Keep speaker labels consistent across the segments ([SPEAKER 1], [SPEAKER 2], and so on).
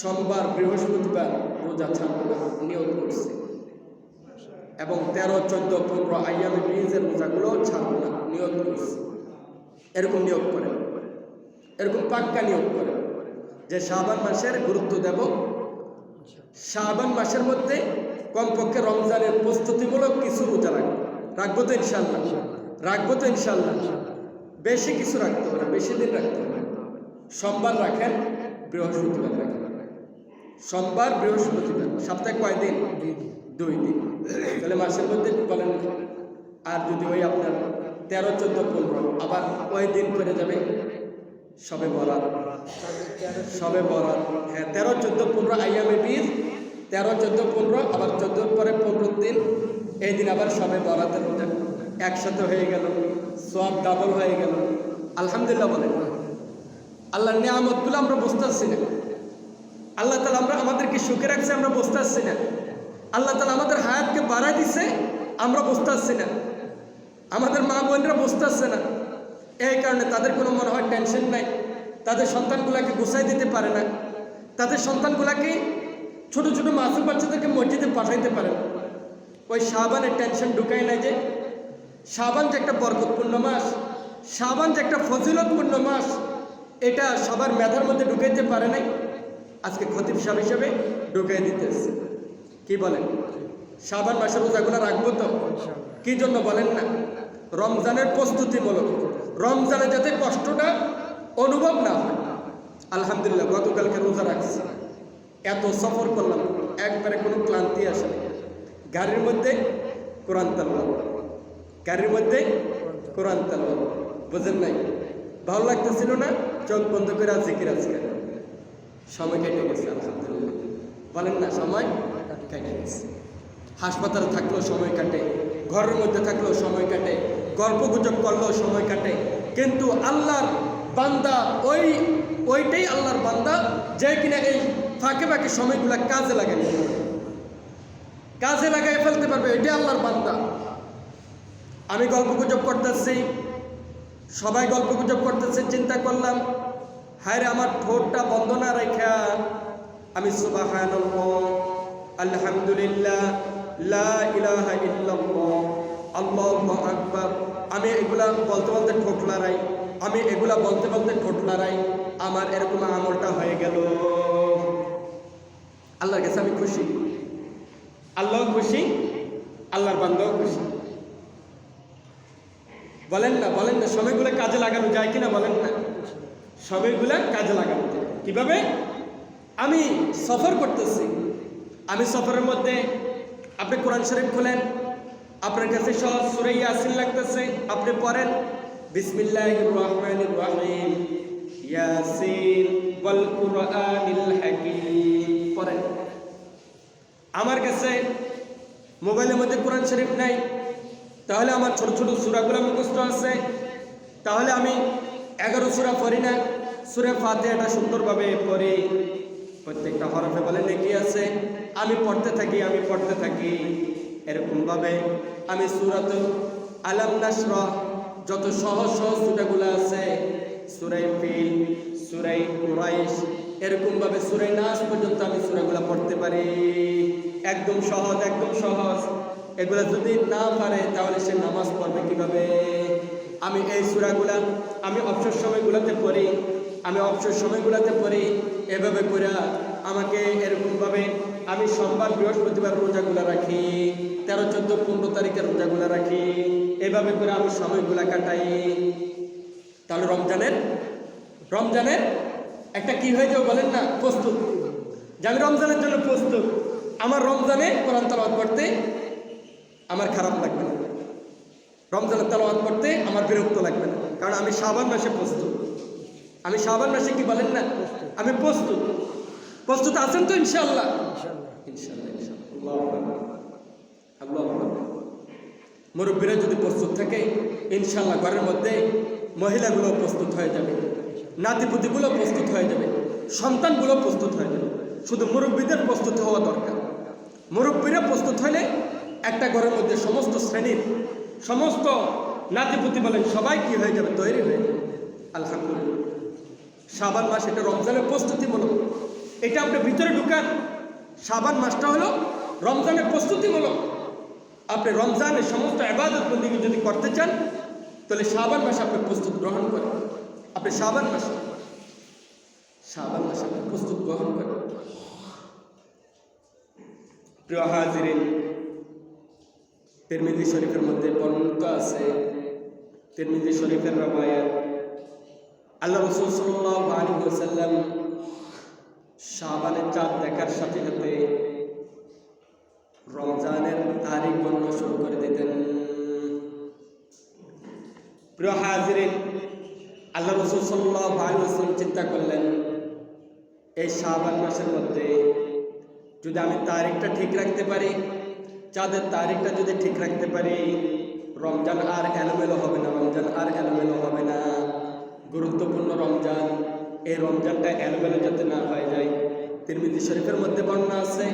[SPEAKER 1] সোমবার বৃহস্পতিবার রোজা ছাড়বো নিয়োগ করছে। এবং তেরো, চোদ্দ, পনেরো আইয়ামে ব্রিজের রোজাগুলো ছাড়বো না করছে। এরকম নিয়োগ করে। এরকম পাক্কা নিয়োগ করে যে শাবান মাসের গুরুত্ব দেব। শাবান মাসের মধ্যে কমপক্ষে রমজানের প্রস্তুতিমূলক কিছু রোজা রাখব। রাখব তো ইনশাল্লাহ রাখব তো ইনশাল্লাহ বেশি কিছু রাখতে হবে বেশি দিন রাখতে হবে। সোমবার রাখেন, বৃহস্পতিবার রাখেন। সোমবার বৃহস্পতিবার সপ্তাহে কয় দিন? দুই দিন। তাহলে মাসের মধ্যে বলেন আর যদি ওই আপনার তেরো চোদ্দ পনেরো আবার ওই দিন করে যাবে সবে বরাত। সবে বরাত। হ্যাঁ তেরো চোদ্দ পনেরো আইয়ামে বীজ তেরো চোদ্দ পনেরো আবার চোদ্দোর পরে পনেরো দিন এই দিন আবার সবে বরাতের রোজা একসাথে হয়ে গেল সব ডাবল হয়ে গেল। আলহামদুলিল্লাহ বলেন। আল্লাহর নিয়ামতগুলো আমরা বুঝতে পারছি না। আল্লাহ তালা আমরা আমাদেরকে সুখে রাখছে, আমরা বুঝতে পারছি না। আল্লাহ তালা আমাদের হায়াতকে বাড়াই দিছে, আমরা বুঝতে পারছি না। আমাদের মা বোনরা বুঝতে পারছে না। এই কারণে তাদের কোনো মনে হয় টেনশন নাই। তাদের সন্তানগুলাকে গুছাই দিতে পারে না। তাদের সন্তানগুলাকে ছোট ছোট মাসুম বাচ্চাদেরকে মসজিদে পাঠাইতে পারে না। ওই শাহবানের টেনশন ঢুকাই নাই যে, শাবান যে একটা বরকতপূর্ণ মাস, শাবান যে একটা ফজিলতপূর্ণ মাস, এটা সবার মেধার মধ্যে ঢুকাইতে পারে নাই। আজকে খতিব সাহেব হিসেবে ঢুকাই দিতেছে কি বলেন? শাবান মাসের রোজাগুলো রাখব তো? কি জন্য বলেন না? রমজানের প্রস্তুতিমূলক। রমজানে যাতে কষ্টটা অনুভব না হয়। আলহামদুলিল্লাহ গতকালকে রোজা রাখছি। এত সফর করলাম একবারে কোনো ক্লান্তি আসে না। গাড়ির মধ্যে কোরআন তালবাদ গাড়ির মধ্যে কোরআন তালবাদ বুঝেন নাই? ভালো লাগতেছিল না? চোখ বন্ধ করে জিকির আজকে। সময় কেটে গেছে, আলহামদুলিল্লাহ। বলেন না, সময় কেটে গেছে। হাসপাতালে থাকলেও সময় কাটে, ঘরের মধ্যে থাকলেও সময় কাটে, গল্প গুজব করলেও সময় কাটে। কিন্তু আল্লাহর বান্দা ওই, ওইটাই আল্লাহর বান্দা যে কিনা এই ফাঁকে ফাঁকে সময়গুলা কাজে লাগাই কাজে লাগাই ফেলতে পারবে, এটাই আল্লাহর বান্দা। আমি গল্প গুজব করতেছি, সবাই গল্প গুজব করতেছে, চিন্তা করলাম। হায় আমার ঠোঁটটা বন্ধ না রেখা। আমি সুবাহান আলহামদুলিল্লাহ আকবার। আমি এগুলা বলতে বলতে ঠোঁট লড়াই আমি এগুলা বলতে বলতে ঠোঁট লড়াই আমার এরকম আমলটা হয়ে গেল। আল্লাহর কাছে আমি খুশি। আল্লাহ খুশি, আল্লাহর বান্দাও খুশি। বলেন না বলেন না, সময়গুলো কাজে লাগানো যায় কিনা বলেন না। সময়গুলো কাজে লাগানো যায় কীভাবে? আমি সফর করতেছি। আমি সফরের মধ্যে আপনি কোরআন শরীফ খোলেন, আপনার কাছে সহজ সুরে ইয়াসিন লাগতেছে, আপনি পড়েন, বিসমিল্লাহির রহমানির রহিম, ইয়াসিন ওয়াল কুরআনিল হাকীম, পড়েন। আমার কাছে মোবাইলের মধ্যে কোরআন শরীফ নাই, তাহলে আমার ছোট ছোট সুরাগুলো মুখস্থ আছে, তাহলে আমি এগারো সুরা পড়ি না, সুরে ফাতেহাটা সুন্দরভাবে পড়ি। প্রত্যেকটা হরফে বলে নেকি আছে, আমি পড়তে থাকি, আমি পড়তে থাকি এরকমভাবে। আমি সুরাত আলাম নাসর যত সহজ সহজ সুরাগুলো আছে, সুরাই ফিল, সুরাই কুরাইশ, এরকমভাবে সুরাই নাস পর্যন্ত আমি সুরাগুলো পড়তে পারি। একদম সহজ একদম সহজ। এগুলো যদি না পারে, তাহলে সে নামাজ পড়বে কীভাবে? আমি এই সুরাগুলা আমি অবসর সময়গুলোতে পড়ি, আমি অবসর সময়গুলোতে পড়ি, এভাবে করে আমাকে এরকমভাবে আমি সোমবার, বৃহস্পতিবার রোজাগুলো রাখি, তেরো, চোদ্দ, পনেরো তারিখের রোজাগুলো রাখি, এভাবে করে আমি সময়গুলা কাটাই। তাহলে রমজানের রমজানের একটা কি হয়ে যাবে বলেন না? প্রস্তুত। যে আমি রমজানের জন্য প্রস্তুত, আমার রমজানে কোরআন তালাবাদ করতে আমার খারাপ লাগবে না। রমজানের তালাবাদ করতে আমার বিরক্ত লাগবে না। কারণ আমি শাবান মাসে প্রস্তুত। আমি শাবান মাসে কি বলেন না? আমি প্রস্তুত। প্রস্তুত আছেন তো ইনশাল্লাহ ইনশাল্লাহ ইনশাল্লাহ মুরব্বীরা যদি প্রস্তুত থাকে ইনশাল্লাহ ঘরের মধ্যে মহিলাগুলো প্রস্তুত হয়ে যাবে। নাতিপুতিগুলো প্রস্তুত হয়ে যাবে। সন্তানগুলো প্রস্তুত হয়ে যাবে। শুধু মুরব্বীদের প্রস্তুত হওয়া দরকার। মুরব্বীরা প্রস্তুত হলে একটা ঘরের মধ্যে সমস্ত শ্রেণির সমস্ত নাতিপুতি বলেন, সবাই কি হয়ে যাবে? তৈরি হয়ে যাবে। আলহামদুলিল্লাহ। শাবান মাস এটা রমজানের প্রস্তুতিমূলক এটা আপনি ভিতরে ঢুকান। সাবান মাসটা হলো রমজানের প্রস্তুতিমূলক আপনি রমজানের সমস্ত আবাদত বন্দিকে যদি করতে চান, তাহলে সাবান মাসে আপনি প্রস্তুত গ্রহণ করেন। আপনি সাবান মাসে সাবান মাসে আপনি প্রস্তুত গ্রহণ করেন। প্রিয় হাজিরিন তিরমিজি শরীফের মধ্যে বর্ণিত আছে। তিরমিজি শরীফের রবায়াত, আল্লাহ রসুল সাল্লাল্লাহু আলাইহি ওয়াসাল্লাম শাবানের চাঁদ দেখার সাথে সাথে রমজানের তারিখ গণনা শুরু করে দিতেন। প্রিয় হাজিরিন, আল্লাহ রসুল সাল্লাল্লাহু আলাইহি ওয়াসাল্লাম চিন্তা করলেন, এই শাবান মাসের মধ্যে যদি আমি তারিখটা ঠিক রাখতে পারি চাঁদের তারিখটা যদি ঠিক রাখতে পারি রমজান আর এলোমেলো হবে না রমজান আর এলোমেলো হবে না গুরুত্বপূর্ণ রমজান এই রমজানটা এলোমেলো যাতে না হয়ে যায় তিরমিজি শরীফের মধ্যে বর্ণনা আছে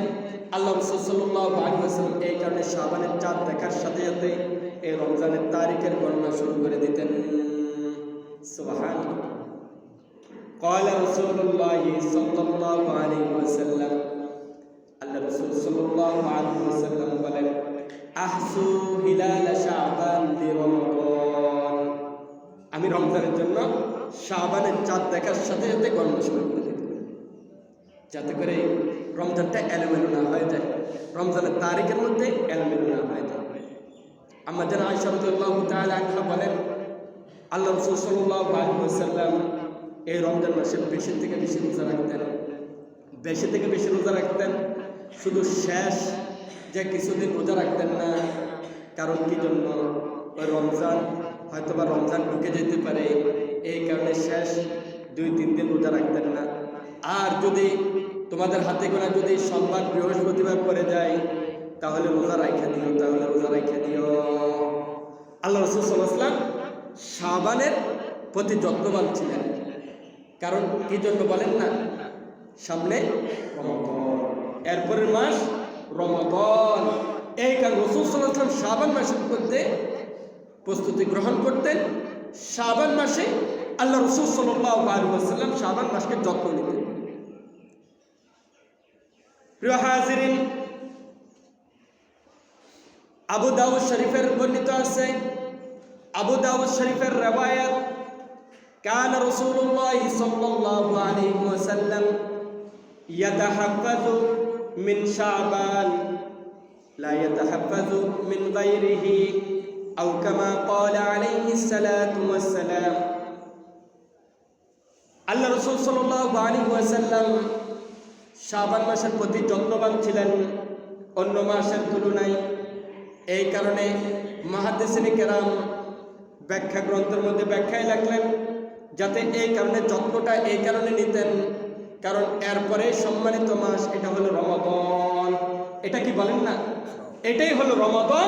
[SPEAKER 1] আল্লাহ রসুল সাল্লাল্লাহু আলাইহি ওয়াসাল্লাম এই কারণে শাবানের চাঁদ দেখার সাথে সাথে এই রমজানের তারিখের গণনা শুরু করে দিতেন সুবহানাল্লাহ قال رسول الله صلى الله عليه وسلم রসুল সাল্লাল্লাহু আলাইহি ওয়াসাল্লাম বলেন, আহসু হিলাল শাবান আমি রমজানের জন্য শাবানের চাঁদ দেখার সাথে সাথে গণনা শুরু করে দিই যাতে করে রমজানটা এলোমেলো না হয়ে যায়, রমজানের তারিখের মধ্যে এলোমেলো না হয়ে যায়। আমার যেন আয়সা রাদিয়াল্লাহু তাআলা আনহা বলেন, আল্লাহ রসুল সাল্লাল্লাহু আলাইহি ওয়াসাল্লাম এই রমজান মাসে বেশি থেকে বেশি রোজা রাখতেন, বেশি থেকে বেশি রোজা রাখতেন শুধু শেষ যে কিছুদিন রোজা রাখতেন না, কারণ কি জন্য? ওই রমজান হয়তো বা রমজান ঢুকে যেতে পারে, এই কারণে শেষ দুই, তিন দিন রোজা রাখতেন না। আর যদি তোমাদের হাতে গোনা যদি সোমবার, বৃহস্পতিবার পরে যায়, তাহলে রোজা রাখা দিও, তাহলে রোজা রাখা দিও। আল্লাহ রসুল সাল্লাম শাবানের প্রতি যত্নবান ছিলেন। কারণ কি জন্য বলেন না? সামনে এরপরের মাস রমজান এই কারণ রসুল সাল্লাম শাবান মাসের মধ্যে প্রস্তুতি গ্রহণ করতেন শাবান মাসে আল্লাহ রসুল সাল্লাম শাবান মাসকে যত্ন নিতেন প্রিয় হাজিরিন আবু দাউদ শরীফের বর্ণিত আছে আবু দাউদ শরীফের রেবায়াত كان رسول الله صلى الله عليه وسلم يتحفظ من شعبان لا يتحفظ من غيره أو كما قال عليه الصلاة والسلام আল্লাহ রসুল সাল্লাহ আলী ওয়াসাল্লাম শাবান মাসের প্রতি যত্নবান ছিলেন অন্য মাসের তুলনায় এই কারণে মাহাদেশিনী কেরাম ব্যাখ্যা গ্রন্থের মধ্যে ব্যাখ্যায় লাগলেন যাতে এই কারণে যত্নটা এই কারণে নিতেন কারণ এরপরে সম্মানিত মাস, এটা হলো রমাদন। এটা কি বলেন না? এটাই হলো রমাদন।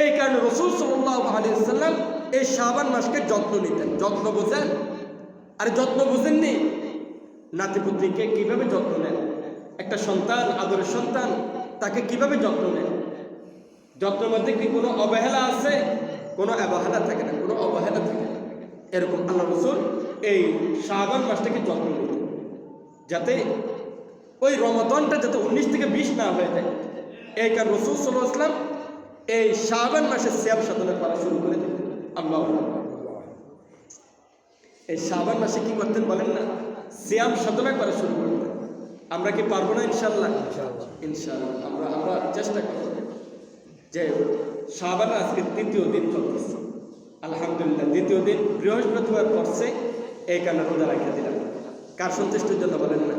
[SPEAKER 1] এই কারণে রসুল সাল্লাহ আলিয়াল্লাম এই শাবান মাসকে যত্ন নিতেন। যত্ন বোঝেন? আর যত্ন বুঝেননি? নাতিপুত্রীকে কীভাবে যত্ন নেন? একটা সন্তান, আদরের সন্তান, তাকে কীভাবে যত্ন নেন? যত্নের মধ্যে কি কোনো অবহেলা আছে? কোনো অবহেলা থাকে না, কোনো অবহেলা থাকে না। এরকম আল্লাহ রসুল এই শাহবান মাসটাকে যত্ন নিতেন। যাতে ওই রমদনটা যাতে উনিশ থেকে বিশ না হয়ে যায়। এই কারণ রসুল সাল্লাহ আসলাম এই শাহবান মাসে শ্যাম সাধনা করা শুরু করে দিতেন আল্লাহ এই শাবান মাসে কি করতেন বলেন না? শ্যাম সাধনা করা শুরু করতেন আমরা কি পারব না ইনশাল্লাহ ইনশাল্লাহ আমরা আমরা চেষ্টা করব। যে শাবান আজকে তৃতীয় দিন চলতেছে। আলহামদুলিল্লাহ দ্বিতীয় দিন বৃহস্পতিবার পড়ছে এই কারণে রোজা রাখা দিলাম কার সন্তুষ্টির জন্য বলেন না?